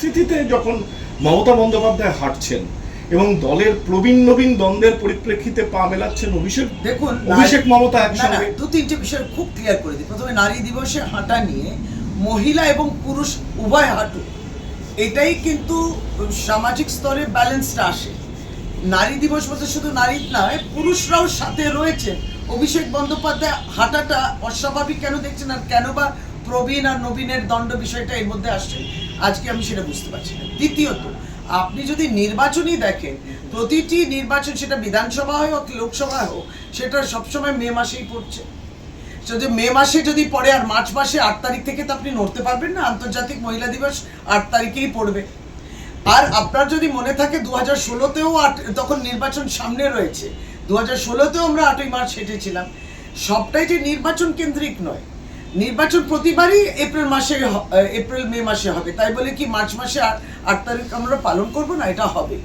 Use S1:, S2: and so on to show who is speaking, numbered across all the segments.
S1: পরিস্থিতিতে যখন মমতা বন্দ্যোপাধ্যায় হাঁটছেন এবং দলের প্রবীণ নবীন দ্বন্দ্বের পরিপ্রেক্ষিতে পা মেলাচ্ছেন অভিষেক
S2: দেখুন
S1: অভিষেক মমতা একসঙ্গে
S2: দু তিনটে বিষয় খুব ক্লিয়ার করে দিই। প্রথমে নারী দিবসে হাঁটা নিয়ে মহিলা এবং পুরুষ উভয় হাঁটুক। এটাই কিন্তু সামাজিক স্তরে ব্যালেন্সটা আসে। নারী দিবস বলতে শুধু নারী নয় পুরুষরাও সাথে রয়েছেন। অভিষেক বন্দ্যোপাধ্যায় হাঁটাটা অস্বাভাবিক কেন দেখছেন আর কেন বা প্রবীণ আর নবীনের দণ্ড বিষয়টা এর মধ্যে আসছে? আজকে আমি সেটা বুঝতে পারছি না। দ্বিতীয়ত, আপনি যদি নির্বাচনই দেখেন, প্রতিটি নির্বাচন সেটা বিধানসভা হোক, লোকসভা হোক, সেটা সবসময় মে মাসেই পড়ছে। যদি মে মাসে যদি পড়ে আর মার্চ মাসে আট তারিখ থেকে তো আপনি নড়তে পারবেন না, আন্তর্জাতিক মহিলা দিবস আট তারিখেই পড়বে। আর আপনার যদি মনে থাকে দু হাজার ষোলোতেও আট, তখন নির্বাচন সামনে রয়েছে। দু হাজার ষোলোতেও আমরা আটই মার্চ হেঁটেছিলাম। সবটাই যে নির্বাচন কেন্দ্রিক নয়। নির্বাচন প্রতিবারই এপ্রিল মাসে এপ্রিল, মে মাসে হবে। তাই বলে কি মার্চ মাসে আট- তারিখ আমরা পালন করব না? এটা হবে।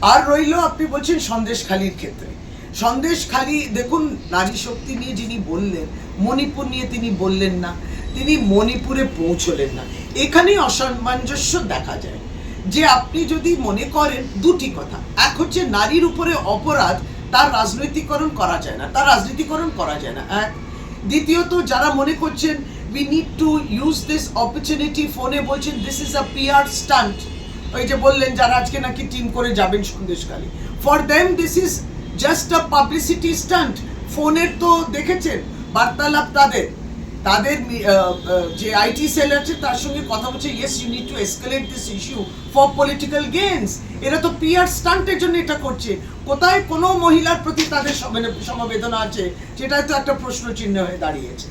S2: আর রইল আপনি বলছেন সন্দেশখালির ক্ষেত্রে। সন্দেশখালি দেখুন, নারী শক্তি নিয়ে যিনি বললেন, মণিপুর নিয়ে তিনি বললেন না, তিনি মণিপুরে পৌঁছলেন না। এখানেই অসামঞ্জস্য দেখা যায় যে আপনি যদি মনে করেন, দুটি কথা। এক হচ্ছে নারীর উপরে অপরাধ, তার রাজনৈতিকরণ করা যায় না, তার রাজনীতিকরণ করা যায় না। এক দ্বিতীয়ত, যারা মনে করছেন we need to use this opportunity ফোনে বলছেন this is a PR stunt ওই যে বললেন, যারা আজকে নাকি টিম করে যাবেন Sandeshkhali for them this is just a publicity stunt ফোনের তো দেখেছেন, বার্তালাপ তাদের। তাদের যে আইটি সেল আছে, তার সঙ্গে কথা বলছে yes you need to escalate this issue for political games এরা তো পিয়ার স্টান্টের জন্য এটা করছে। কোথায় কোনো মহিলার প্রতি তাদের সম- সমবেদনা আছে? সেটাই তো একটা প্রশ্ন চিহ্ন হয়ে দাঁড়িয়েছে।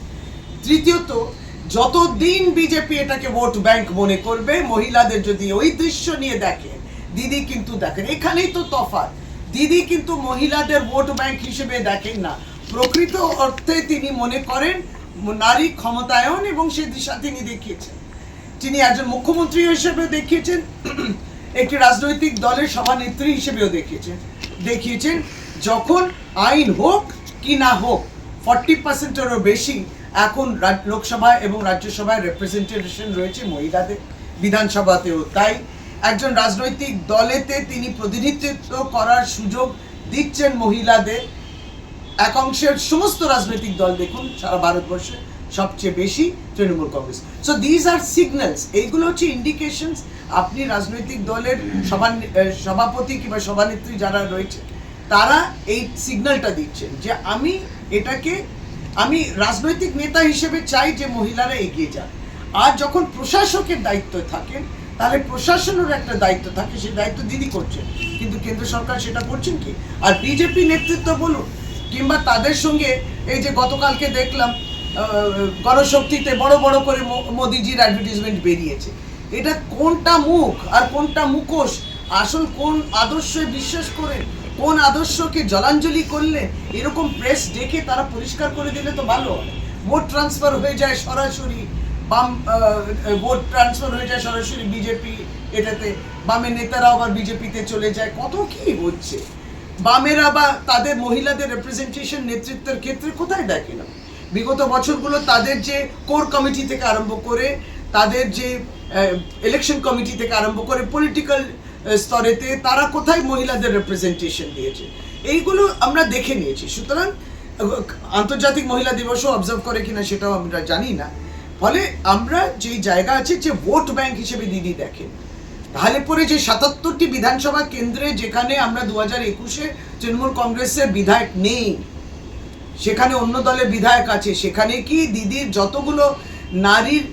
S2: তৃতীয়ত, যতদিন বিজেপি এটাকে ভোট ব্যাংক মনে করবে, মহিলাদের যদি ওই দৃশ্য নিয়ে দেখেন, দিদি কিন্তু দেখেন, এখানেই তো তফাৎ। দিদি কিন্তু মহিলাদের ভোট ব্যাংক হিসেবে দেখেন না। প্রকৃত অর্থে তিনি মনে করেন, নারী ক্ষমতায়ন এবং সে দিশা তিনি দেখিয়েছেন। তিনি একজন মুখ্যমন্ত্রী হিসেবে দেখিয়েছেন, একটি রাজনৈতিক দলের সভানেত্রী হিসেবেও দেখিয়েছেন। দেখিয়েছেন, যখন আইন হোক কি না হোক, ফর্টি পার্সেন্টেরও বেশি এখন রাজ- লোকসভা এবং রাজ্যসভায় রেপ্রেজেন্টেশন রয়েছে মহিলাদের বিধানসভাতেও। তাই একজন রাজনৈতিক দলেতে তিনি প্রতিনিধিত্ব করার সুযোগ দিচ্ছেন মহিলাদের। এক অংশের সমস্ত রাজনৈতিক দল দেখুন, সারা ভারতবর্ষে সবচেয়ে বেশি Trinamool Congress. So these are signals এইগুলো হচ্ছে ইন্ডিকেশনস আপনি রাজনৈতিক দলের সভা সভাপতি কিংবা সভানেত্রী যারা রয়েছে, তারা এই সিগন্যালটা দিচ্ছেন যে আমি এটাকে আমি রাজনৈতিক নেতা হিসেবে চাই যে মহিলারা এগিয়ে যান আর যখন প্রশাসকের দায়িত্ব থাকেন, তাহলে প্রশাসনের একটা দায়িত্ব থাকে, সেই দায়িত্ব দিদি করছেন। কিন্তু কেন্দ্র সরকার সেটা করছেন কি? আর বিজেপি নেতৃত্ব বলুন, কিংবা তাদের সঙ্গে এই যে গতকালকে দেখলাম গণশক্তিতে বড় বড় করে মোদিজির অ্যাডভার্টিজমেন্ট বেরিয়েছে। এটা কোনটা মুখ আর কোনটা মুখোশ? আসল কোন আদর্শে বিশ্বাস করে, কোন আদর্শকে জলাঞ্জলি করলে এরকম প্রেস ডেকে তারা পরিষ্কার করে দিলে তো ভালো ভোট ট্রান্সফার হয়ে যায় সরাসরি, বাম ভোট ট্রান্সফার হয়ে যায় সরাসরি বিজেপি এটাতে। বামের নেতারা আবার বিজেপিতে চলে যায়। কত কি হচ্ছে? বামেরা বা তাদের মহিলাদের রিপ্রেজেন্টেশন নেতৃত্বের ক্ষেত্রে কোথায় দেখে না? বিগত বছরগুলো তাদের যে কোর কমিটি থেকে আরম্ভ করে, তাদের যে ইলেকশন কমিটি থেকে আরম্ভ করে পলিটিক্যাল স্তরেতে তারা কোথায় মহিলাদের রিপ্রেজেন্টেশন দিয়েছে, এইগুলো আমরা দেখে নিয়েছি। সুতরাং, আন্তর্জাতিক মহিলা দিবসও অবজার্ভ করে কিনা সেটাও আমরা জানি না। ফলে আমরা যেই জায়গা আছে, যে ভোট ব্যাংক হিসেবে দিদি দেখেন তাহলে পরে যে সাতাত্তরটি বিধানসভা কেন্দ্রে যেখানে আমরা দু হাজার একুশে তৃণমূল কংগ্রেসের বিধায়ক নেই সেখানে অন্য দলের বিধায়ক আছে। সেখানে কি দিদির যতগুলো নারীর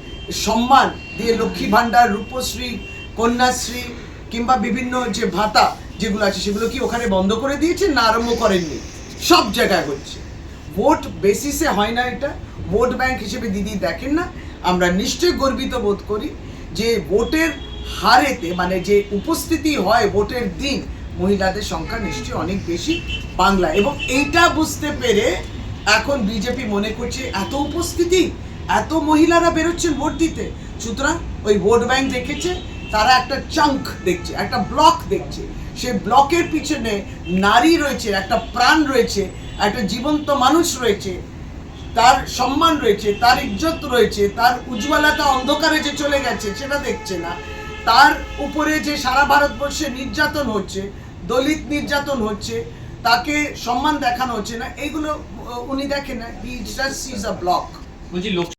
S2: সম্মান দিয়ে লক্ষ্মী ভাণ্ডার, রূপশ্রী, কন্যাশ্রী কিংবা বিভিন্ন যে ভাতা যেগুলো আছে, সেগুলো কি ওখানে বন্ধ করে দিয়েছে না আরম্ভ করেননি? সব জায়গায় হচ্ছে। ভোট বেসিসে হয় না এটা। ভোট ব্যাংক হিসেবে দিদি দেখেন না। আমরা নিশ্চয়ই গর্বিত বোধ করি যে ভোটের হারেতে মানে যে উপস্থিতি হয় ভোটের দিন, মহিলাদের সংখ্যা নিশ্চয়ই অনেক বেশি বাংলা এবং এইটা বুঝতে পেরে এখন বিজেপি মনে করছে এত উপস্থিতি, এত মহিলারা বেরোচ্ছেন ভোট দিতে। সুতরাং ওই ভোট ব্যাংক দেখেছে, তারা একটা চাঙ্ক দেখছে, একটা ব্লক দেখছে। সেই ব্লকের পিছনে নারী রয়েছে, একটা প্রাণ রয়েছে, একটা জীবন্ত মানুষ রয়েছে, তার সম্মান রয়েছে, তার ইজ্জত রয়েছে, তার উজ্জ্বলতা অন্ধকারে যে চলে গেছে সেটা দেখছে না। তার উপরে যে সারা ভারতবর্ষে নির্যাতন হচ্ছে, দলিত নির্যাতন হচ্ছে, তাকে সম্মান দেখানো হচ্ছে না এগুলো উনি দেখেন he just seize a block
S3: বলছি লোক